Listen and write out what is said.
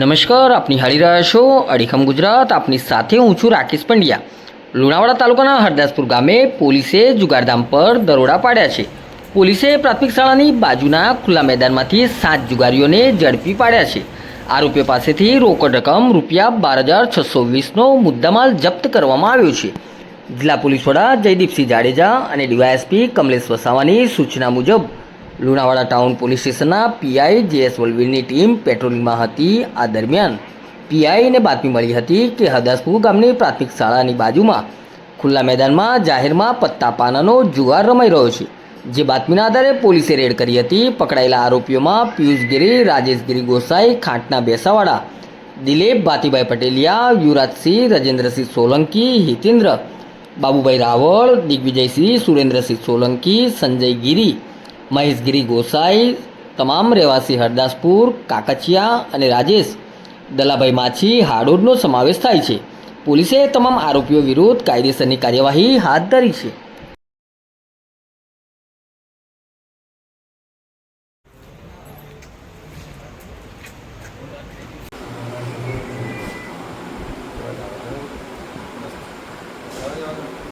નમસ્કાર આપની હારી રહ્યા છો અડીખમ ગુજરાત. આપની સાથે હું છું રાકેશ પંડ્યા. લુણાવાડા તાલુકાના હરદાસપુર ગામે પોલીસે જુગારધામ પર દરોડા પાડ્યા છે. પોલીસે પ્રાથમિક શાળાની બાજુના ખુલ્લા મેદાનમાંથી સાત જુગારીઓને ઝડપી પાડ્યા છે. આરોપીઓ પાસેથી રોકડ રકમ રૂપિયા બાર હજાર છસો વીસનો મુદ્દામાલ જપ્ત કરવામાં આવ્યો છે. જિલ્લા પોલીસ વડા જયદીપસિંહ જાડેજા અને ડીવાયએસપી કમલેશ વસાવાની સૂચના મુજબ લુણાવાડા ટાઉન પોલીસ સ્ટેશનના પીઆઈ જેએસ વલવીરની ટીમ પેટ્રોલિંગમાં હતી. આ દરમિયાન પીઆઈને બાતમી મળી હતી કે હદાસપુર ગામની પ્રાથમિક શાળાની બાજુમાં ખુલ્લા મેદાનમાં જાહેરમાં પત્તા પાનાનો જુગાર રમાઈ રહ્યો છે. જે બાતમીના આધારે પોલીસે રેડ કરી હતી. પકડાયેલા આરોપીઓમાં રાજેશ ગિરી ગોસાઈ, ખાંટના બેસાવાડા, દિલીપ, ભાતીભાઈ પટેલિયા, યુવરાજસિંહ, રજેન્દ્રસિંહ સોલંકી, હિતેન્દ્ર, બાબુભાઈ રાવળ, દિગ્વિજયસિંહ, સુરેન્દ્રસિંહ સોલંકી, સંજય ગીરી મહેશગીરી ગોસાઈ, તમામ રહેવાસી હરદાસપુર કાકચિયા અને રાજેશ, દલાભાઈ માછી, હાડોદનો સમાવેશ થાય છે. પોલીસે તમામ આરોપીઓ વિરુદ્ધ કાયદેસરની કાર્યવાહી હાથ ધરી છે.